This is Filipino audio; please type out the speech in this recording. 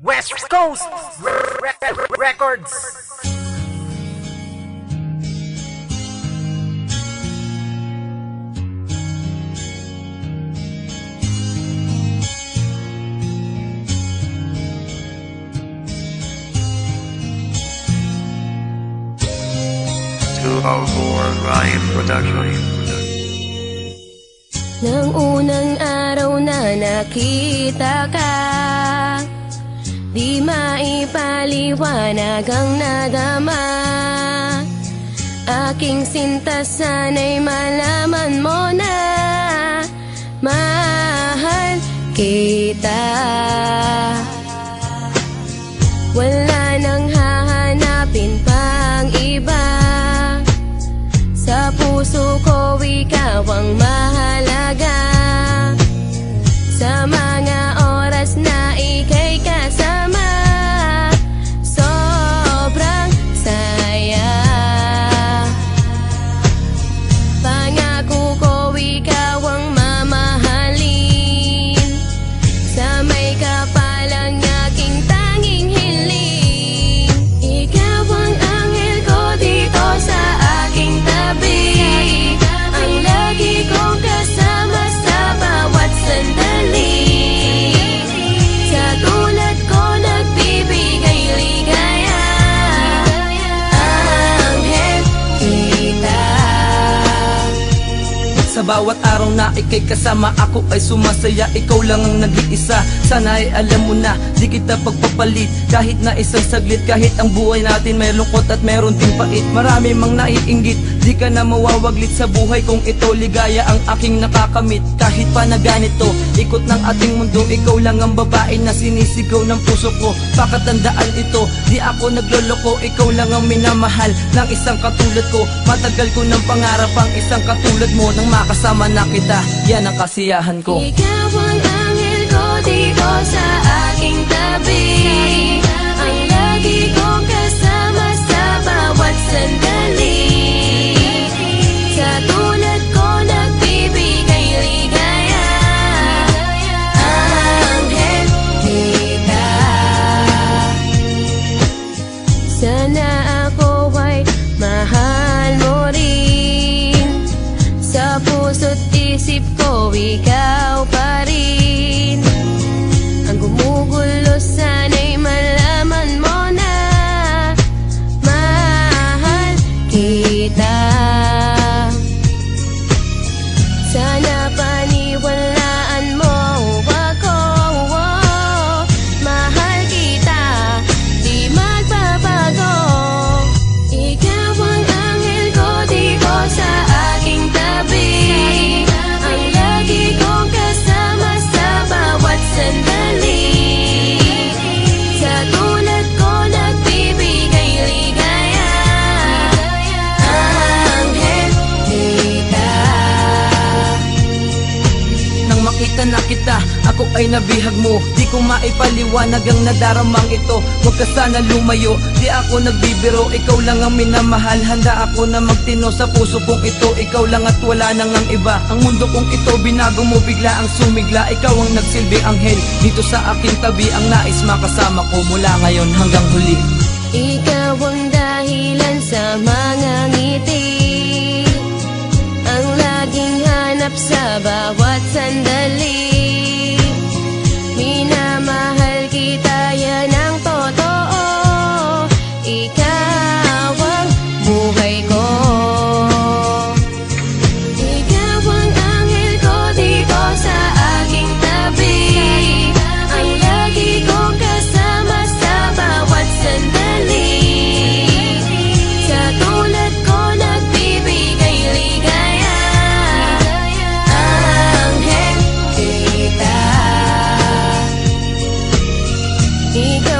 West Coast Re- Re- Records. Two oh four Ryan Production. Nang unang araw na nakita ka maipaliwanag ang nadama. Aking sinta sana'y malaman mo na Mahal kita. Wala nang hahanapin pang iba. Sa puso ko ikaw ang mahalaga Sa bawat araw na ikay kasama Ako ay sumasaya, ikaw lang ang nag-iisa. Sana ay alam mo na, di kita pagpapalit. Kahit na isang saglit, kahit ang buhay natin May lungkot at meron din pait. Marami mang naiinggit, di ka na mawawaglit Sa buhay kung ito ligaya ang aking nakakamit. Kahit pa na ganito, ikot ng ating mundo Ikaw lang ang babae na sinisigaw ng puso ko. Pakatandaan ito, di ako nagloloko Ikaw lang ang minamahal ng isang katulad ko. Matagal ko ng pangarap ang isang katulad mo. Nang makasama na kita, yan ang kasiyahan ko. Ikaw ang ko Nang makita na kita, ako ay nabihag mo. Di ko maipaliwanag ang nadaramang ito. Huwag ka sana lumayo, di ako nagbibiro. Ikaw lang ang minamahal, handa ako na magtino Sa puso kong ito, ikaw lang at wala nang ang iba. Ang mundo kong ito, binago mo bigla ang sumigla. Ikaw ang nagsilbi anghel, dito sa aking tabi Ang nais makasama ko mula ngayon hanggang huli. Ikaw ang dahilan sa mga ngiti Masikap sa bawat sandali Minamahal kita yan ang totoo. Ikaw Así que